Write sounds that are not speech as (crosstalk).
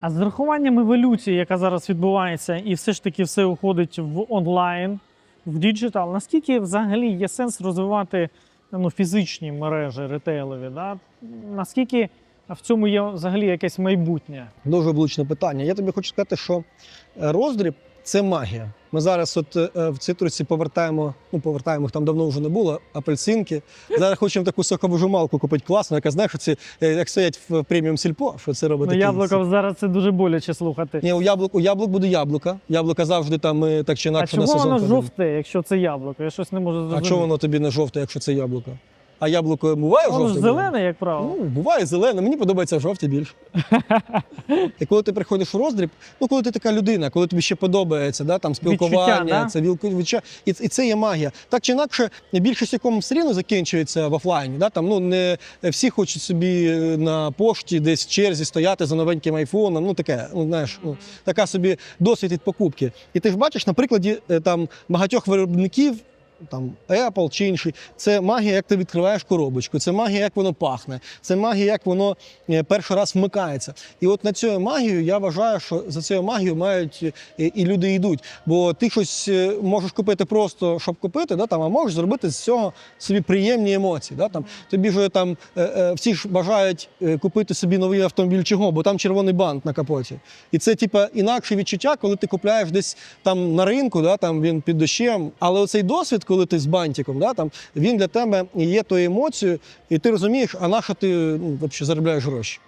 А з рахуванням еволюції, яка зараз відбувається, і все ж таки все уходить в онлайн, в діджитал, наскільки взагалі є сенс розвивати ну, фізичні мережі ретейлові? Да? Наскільки в цьому є взагалі якесь майбутнє? Дуже влучне питання. Я тобі хочу сказати, що роздріб це магія. Ми зараз, от е, в цитрусі, повертаємо, ну повертаємо їх там давно вже не було, апельсинки. Зараз хочемо таку соковижималку купити класну, яка знаєш, що ці, е, як стоять в преміум сільпо, що це робить. Ну, яблуко зараз це дуже боляче слухати. Ні, у яблук, у яблук буде яблука. Яблука завжди там ми так чи а інакше на чого сезон. воно ходимо. жовте, якщо це яблуко? Я щось не можу А чого воно тобі не жовте, якщо це яблуко? А яблуко буває Воно ж жовте? зелене, як правило. Ну, буває зелене, мені подобається жовті більше. (laughs) І коли ти приходиш у роздріб, ну коли ти така людина, коли тобі ще подобається, да, там спілкування, Відчуття, да? це вілку- і, і це є магія. Так чи інакше, більшість якому все рівно закінчується в офлайні. Да? Там, ну, не всі хочуть собі е, на пошті десь в черзі стояти за новеньким айфоном. Ну таке, ну знаєш, ну, така собі досвід від покупки. І ти ж бачиш на прикладі е, там багатьох виробників. Там Apple чи інший, це магія, як ти відкриваєш коробочку, це магія, як воно пахне, це магія, як воно е, перший раз вмикається. І от на цю магію я вважаю, що за цією магією мають е, і люди йдуть. Бо ти щось е, можеш купити просто, щоб купити, да, там, а можеш зробити з цього собі приємні емоції. Да, там. Тобі ж там всі ж бажають купити собі новий автомобіль чого, бо там червоний бант на капоті. І це типа інакше відчуття, коли ти купляєш десь там на ринку, да, там він під дощем. Але оцей досвід, коли ти з бантиком, да, там, він для тебе є тою емоцією, і ти розумієш, а на що ти ну, заробляєш гроші.